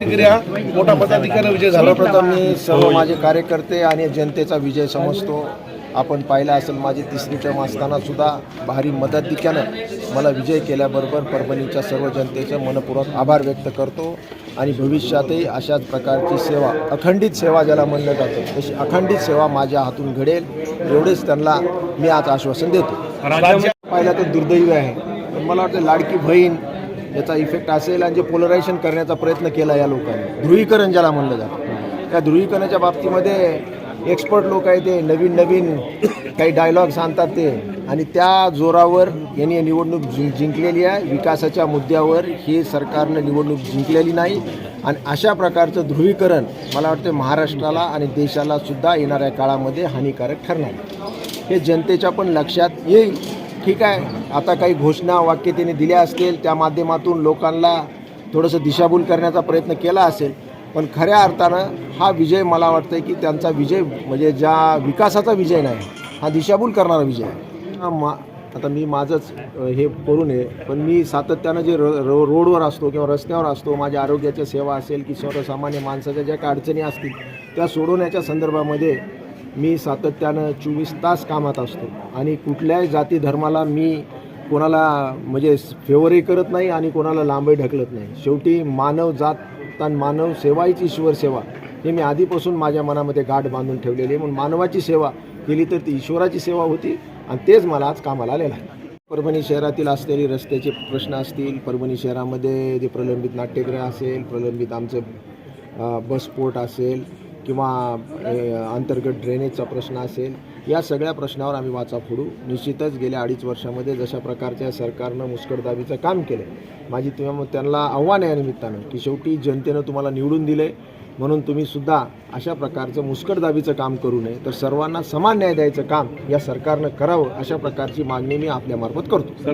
मोठा मताधिक्याने विजय झाला. सर्वप्रथम मी सर्व माझे कार्यकर्ते आणि जनतेचा विजय समजतो. आपण पाहिलं असेल माझी तिसरी टर्म असताना सुद्धा भारी मदतिक्यानं मला विजय केल्याबरोबर परभणीच्या सर्व जनतेचे मनपूर्वक आभार व्यक्त करतो. आणि भविष्यातही अशाच प्रकारची सेवा अखंडित सेवा ज्याला म्हणलं जातं तशी अखंडित सेवा माझ्या हातून घडेल. एवढेच त्यांना मी आज आश्वासन देतो. पाहिलं तर दुर्दैवी आहे. मला वाटतं लाडकी बहीण याचा इफेक्ट असेल आणि जे पोलरायझेशन करण्याचा प्रयत्न केला या लोकांनी. ध्रुवीकरण ज्याला म्हणलं जातं. त्या ध्रुवीकरणाच्या बाबतीमध्ये एक्सपर्ट लोक आहे ते नवीन नवीन काही डायलॉग्स आणतात ते. आणि त्या जोरावर यांनी निवडणूक जिं जिंकलेली आहे. विकासाच्या मुद्द्यावर ही सरकारनं निवडणूक जिंकलेली नाही. आणि अशा प्रकारचं ध्रुवीकरण मला वाटतं महाराष्ट्राला आणि देशाला सुद्धा येणाऱ्या काळामध्ये हानिकारक ठरणार आहे. हे जनतेच्या पण लक्षात येईल. ठीक आहे. आता काही घोषणा वाक्य त्यांनी दिल्या असतील त्या माध्यमातून लोकांना थोडंसं दिशाभूल करण्याचा प्रयत्न केला असेल. पण खऱ्या अर्थानं हा विजय मला वाटतं की त्यांचा विजय म्हणजे ज्या विकासाचा विजय नाही हा दिशाभूल करणारा विजय आहे. मा आता मी माझंच हे करू नये पण मी सातत्यानं जे र रो रोडवर असतो किंवा रस्त्यावर असतो माझ्या आरोग्याच्या सेवा असेल की सर्वसामान्य माणसाच्या ज्या काही अडचणी असतील त्या सोडवण्याच्या संदर्भामध्ये मी सातत्यानं चोवीस तास कामात असतो. आणि कुठल्याही जाती धर्माला मी कोणाला म्हणजे फेवरही करत नाही आणि कोणाला लांबही ढकलत नाही. शेवटी मानव जात आणि मानव सेवा हीच ईश्वर सेवा. हे मी आधीपासून माझ्या मनामध्ये गाठ बांधून ठेवलेली आहे. म्हणून मानवाची सेवा केली तर ती ईश्वराची सेवा होती आणि तेच मला आज कामाला आलेलं आहे. परभणी शहरातील असलेले रस्त्याचे प्रश्न असतील परभणी शहरामध्ये जे प्रलंबित नाट्यगृह असेल प्रलंबित आमचं बसपोर्ट असेल किंवा अंतर्गत ड्रेनेजचा प्रश्न असेल या सगळ्या प्रश्नावर आम्ही वाचा फोडू. निश्चितच गेल्या अडीच वर्षामध्ये जशा प्रकारच्या सरकारनं मुस्कटदाबीचं काम केलं माझी तुम्हाला त्यांना आव्हान आहे निमित्तानं की शेवटी जनतेनं तुम्हाला निवडून दिले म्हणून तुम्ही सुद्धा अशा प्रकारचं मुस्कटदाबीचं काम करू नये. तर सर्वांना समान न्याय द्यायचं काम या सरकारनं करावं अशा प्रकारची मागणी मी आपल्यामार्फत करतो.